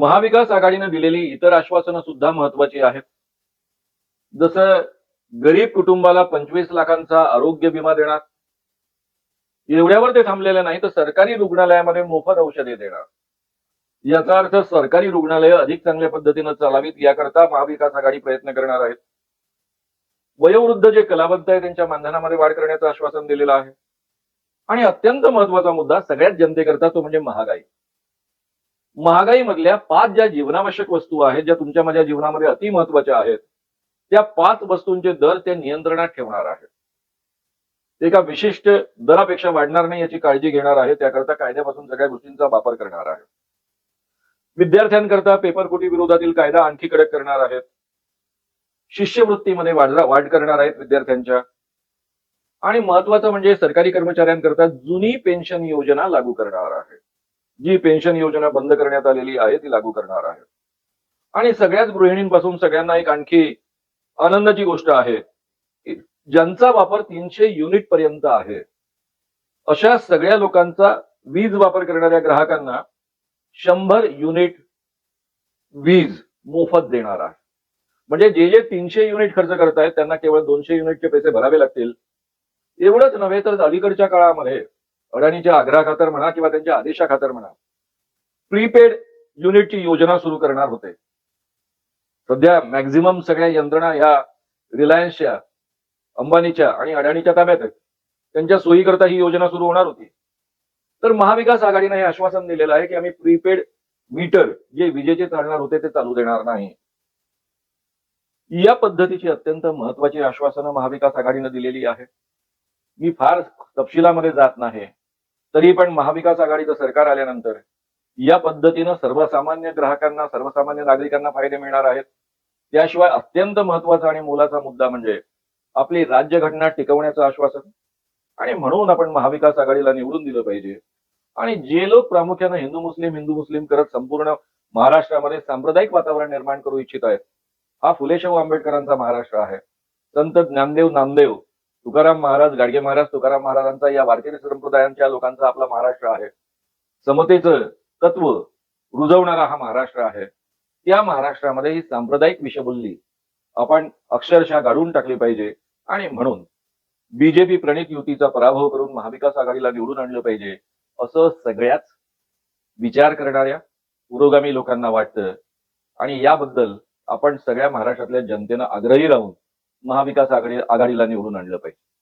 महाविकास आघाडीनं दिलेली इतर आश्वासनं सुद्धा महत्वाची आहेत. जसं गरीब कुटुंबाला पंचवीस लाखांचा आरोग्य विमा देणार एवढ्यावर ते थांबलेलं नाही तर सरकारी रुग्णालयामध्ये मोफत औषधे देणार. याचा अर्थ सरकारी रुग्णालय अधिक चांगल्या पद्धतीनं चालावीत याकरता महाविकास आघाडी प्रयत्न करणार आहेत. वयोवृद्ध जे कलावंत आहे त्यांच्या मानधनामध्ये वाढ करण्याचं आश्वासन दिलेलं आहे. आणि अत्यंत महत्त्वाचा मुद्दा सगळ्यात जनतेकरता तो म्हणजे महागाई. महागाईमधल्या पाच ज्या जीवनावश्यक वस्तू आहेत ज्या तुमच्या माझ्या जीवनामध्ये अति महत्त्वाच्या आहेत त्या पाच वस्तूंचे दर ते नियंत्रणात ठेवणार आहेत. ते एका विशिष्ट दरापेक्षा वाढणार नाही याची काळजी घेणार आहे त्याकरता कायद्यापासून सगळ्या गोष्टींचा वापर करणार आहे विद्यार्थ्यांकरता पेपरकोटी विरोधातील कायदा आणखी कडक करणार आहेत. शिष्यवृत्तीमध्ये वाढ वाढ करणार आहेत विद्यार्थ्यांच्या. आणि महत्वाचं म्हणजे सरकारी कर्मचाऱ्यांकरता जुनी पेन्शन योजना लागू करणार आहे जी पेन्शन योजना बंद करण्यात आलेली आहे ती लागू करणार आहे. आणि सगळ्याच गृहिणींपासून सगळ्यांना एक आणखी आनंदाची गोष्ट आहे ज्यांचा वापर तीनशे युनिट पर्यंत आहे अशा सगळ्या लोकांचा वीज वापर करणाऱ्या ग्राहकांना शंभर युनिट वीज मोफत देणार आहे. म्हणजे जे जे तीनशे युनिट खर्च करतायत त्यांना केवळ दोनशे युनिटचे पैसे भरावे लागतील. एवढंच नव्हे तर अलीकडच्या काळामध्ये अडाणीच्या आग्रहा खातर म्हणा किंवा त्यांच्या आदेशा खातर म्हणा प्रीपेड युनिटची योजना सुरू करणार होते. सध्या मॅक्झिमम सगळ्या यंत्रणा ह्या रिलायन्सच्या अंबानीच्या आणि अडाणीच्या ताब्यात आहेत. त्यांच्या सोयीकरता ही योजना सुरू होणार होती. तर महाविकास आघाडीनं हे आश्वासन दिलेलं आहे की आम्ही प्रीपेड मीटर जे विजेचे चालणार होते ते चालू देणार नाही. या पद्धतीची अत्यंत महत्वाची आश्वासनं महाविकास आघाडीनं दिलेली आहे. मी फार तपशिलामध्ये जात नाही. तरी पण महाविकास आघाडीचं सरकार आल्यानंतर या पद्धतीनं सर्वसामान्य ग्राहकांना सर्वसामान्य नागरिकांना फायदे मिळणार आहेत. त्याशिवाय अत्यंत महत्त्वाचा आणि मोलाचा मुद्दा म्हणजे आपली राज्यघटना टिकवण्याचं आश्वासन. आणि म्हणून आपण महाविकास आघाडीला निवडून दिलं पाहिजे. आणि जे लोक प्रामुख्यानं हिंदू मुस्लिम हिंदू मुस्लिम करत संपूर्ण महाराष्ट्रामध्ये सांप्रदायिक वातावरण निर्माण करू इच्छित आहेत हा फुले शाहू आंबेडकरांचा महाराष्ट्र आहे. संत ज्ञानदेव नामदेव तुकाराम महाराज गाडगे महाराज तुकाराम महाराजांचा या वारकरी संप्रदायांच्या लोकांचा आपला महाराष्ट्र आहे. समतेचं तत्व रुजवणारा हा महाराष्ट्र आहे. त्या महाराष्ट्रामध्ये ही सांप्रदायिक विषबुल्ली आपण अक्षरशः गाडून टाकली पाहिजे आणि म्हणून बीजेपी प्रणित युतीचा पराभव करून महाविकास आघाडीला निवडून आणलं पाहिजे असं सगळ्याच विचार करणाऱ्या पुरोगामी लोकांना वाटतं. आणि याबद्दल आपण सगळ्या महाराष्ट्रातल्या जनतेनं आग्रही राहून महाविकास आघाडी आघाडीला निवडून आणलं पाहिजे.